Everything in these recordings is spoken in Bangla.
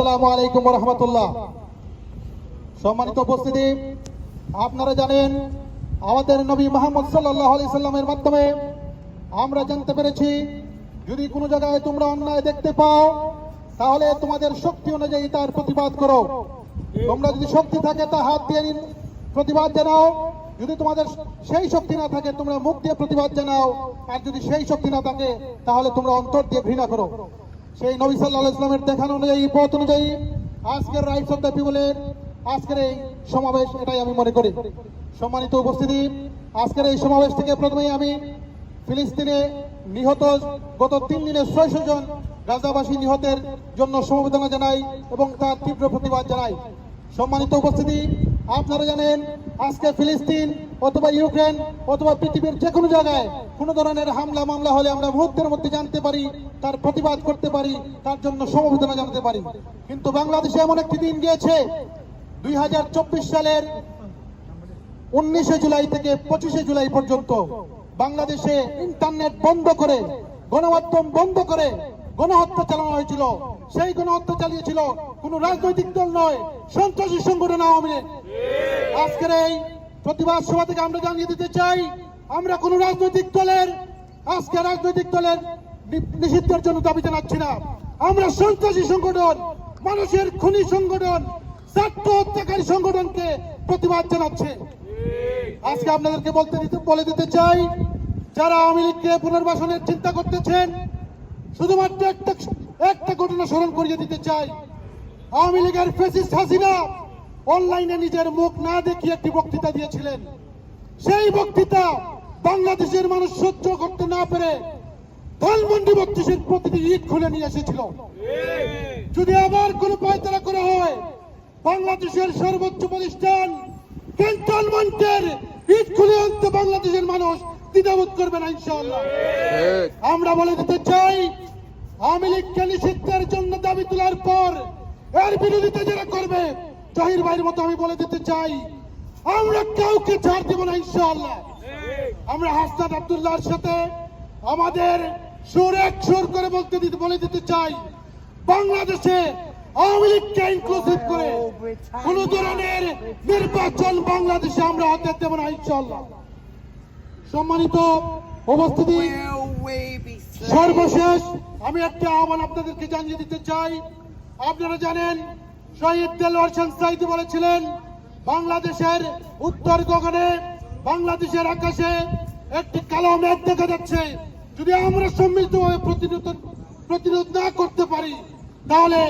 আসসালামু আলাইকুম রহমতুল্লাহ। সম্মানিত উপস্থিতি, আপনারা জানেন, আমাদের নবী মোহাম্মদ সাল্লাহ আলি সাল্লামের মাধ্যমে আমরা জানতে পেরেছি, যদি কোনো জায়গায় তোমরা অন্যায় দেখতে পাও, তাহলে তোমাদের শক্তি অনুযায়ী তার প্রতিবাদ করো। তোমরা যদি শক্তি থাকে, তা হাত দিয়ে প্রতিবাদ জানাও। যদি তোমাদের সেই শক্তি না থাকে, তোমরা মুখ দিয়ে প্রতিবাদ জানাও। আর যদি সেই শক্তি না থাকে, তাহলে তোমরা অন্তর দিয়ে ঘৃণা করো। সেই নবী সাল্লাহ ইসলামের দেখানো অনুযায়ী, পথ অনুযায়ী আজকের রাইটস অফ দ্য পিপলের আজকের এই সমাবেশ এটাই আমি মনে করি। সম্মানিত উপস্থিতি, আজকের এই সমাবেশ থেকে প্রথমেই আমি ফিলিস্তিনে নিহত গত তিন দিনে ছয়শো জন গাজাবাসী নিহতের জন্য সমবেদনা জানাই এবং তার তীব্র প্রতিবাদ জানাই। সম্মানিত উপস্থিতি, আপনারা জানেন আজকে ফিলিস্তিন অথবা ইউক্রেন, অথবা পৃথিবীর যে কোনো জায়গায় কোনো ধরনের হামলা, মামলা হলে আমরা মুহূর্তের মধ্যে জানতে পারি, তার প্রতিবাদ করতে পারি, তার জন্য সমবেদনা জানাতে পারি। কিন্তু বাংলাদেশে এমন একটি দিন গিয়েছে, দুই হাজার চব্বিশ সালের উনিশে জুলাই থেকে পঁচিশে জুলাই পর্যন্ত বাংলাদেশে ইন্টারনেট বন্ধ করে, গণমাধ্যম বন্ধ করে গণহত্যা চালানো হয়েছিল। সেই গণহত্যা চালিয়েছিল কোন রাজনৈতিক দল নয়, সন্ত্রাসী সংগঠন আওয়ামী লীগ। আজকের এই প্রতিবাদ সভা থেকে আমরা জানিয়ে দিতে চাই, আমরা কোন রাজনৈতিক দলের, আজকে রাজনৈতিক দলের নিষিদ্ধের জন্য দাবি জানাচ্ছি না। আমরা সন্ত্রাসী সংগঠন, মানুষের খুনি সংগঠন ছাত্র হত্যাকারী সংগঠনকে প্রতিবাদ জানাচ্ছে। আজকে আপনাদেরকে বলতে দিতে বলে দিতে চাই, যারা আওয়ামী লীগকে পুনর্বাসনের চিন্তা করতেছেন, শুধুমাত্র একটা একটা ঘটনা স্মরণ করিয়ে দিতে চাই। আওয়ামী লীগের ফেসিস্ট হাসিনা অনলাইনে নিজের মুখ না দেখিয়ে একটি বক্তৃতা দিয়েছিলেন। সেই বক্তৃতা বাংলাদেশের মানুষ সহ্য করতে না পেরে ধানমন্ডি বত্রিশের প্রতিটি ইট খুলে নিয়ে এসেছিল। যদি আবার কোনো পায়তারা করা হয়, বাংলাদেশের সর্বোচ্চ প্রতিষ্ঠান ক্যান্টনমেন্টের ইট খুলে আনতে বাংলাদেশের মানুষ দ্বিধাবোধ করবে না আমরা বলে দিতে চাই, আওয়ামী লীগকে নিষিদ্ধের জন্য দাবি তোলার পর এর বিরোধিতা যারা করবে জাহির ভাইয়ের মতো আমি বলে দিতে চাই, আমরা কাউকে ছাড় দেব না ইনশাআল্লাহ আমরা হাসনাত আব্দুল্লাহর সাথে আমাদের সুর এক সুর করে বলতে দিতে, বলে দিতে চাই, বাংলাদেশে আওয়ামী লীগকে ইনক্লুসিভ করে কোন ধরনের নির্বাচন বাংলাদেশে আমরা হতে দেব না ইনশাআল্লাহ সম্মানিত উপস্থিতি? সর্বশেষ আমি একটা আহ্বান আপনাদেরকে জানিয়ে দিতে চাই আপনারা জানেন শহীদ দেলোয়ার হোসেন সাইদি বলেছিলেন, বাংলাদেশের উত্তর গগনে, বাংলাদেশের আকাশে একটি কালো মেঘ দেখা যাচ্ছে। যদি আমরা সম্মিলিতভাবে প্রতিরোধ প্রতিরোধ না করতে পারি, তাহলে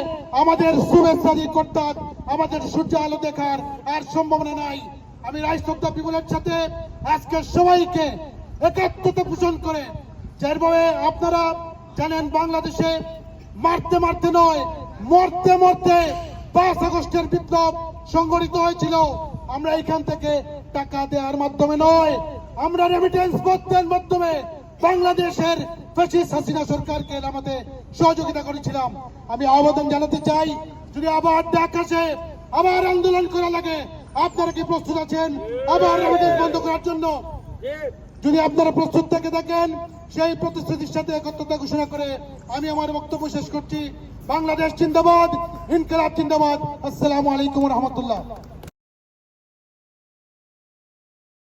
আমাদের শুভেচ্ছা দিয়ে করতাম আমাদের সূর্য আলো দেখার আর সম্ভাবনা নাই। আমি রাষ্ট্রপ্তা পিপলের সাথে আজকে সবাইকে একাত্মতা পোষণ করে, যেভাবে আপনারা জানেন বাংলাদেশে মারতে মারতে নয়, মরতে মরতে পাঁচ আগস্টের বিপ্লব সংগঠিত হয়েছিল। আমরা এখান থেকে টাকা দেওয়ার মাধ্যমে নয়, আমরা রেমিটেন্স পদ্ধতির মাধ্যমে বাংলাদেশের হাসিনা সরকারকে আমাদের সহযোগিতা করেছিলাম। আমি আবেদন জানাতে চাই, যদি আবার ডাক আবার আন্দোলন করা লাগে, আপনারা কি প্রস্তুত আছেন? আবার রেমিটেন্স বন্ধ করার জন্য? যদি আপনারা প্রস্তুত থেকে থাকেন, সেই প্রতিশ্রুতির সাথে একত্রতা ঘোষণা করে আমি আমার বক্তব্য শেষ করছি। বাংলাদেশ জিন্দাবাদ ইনকলাব জিন্দাবাদ। আসসালামু আলাইকুম রহমতুল্লাহ।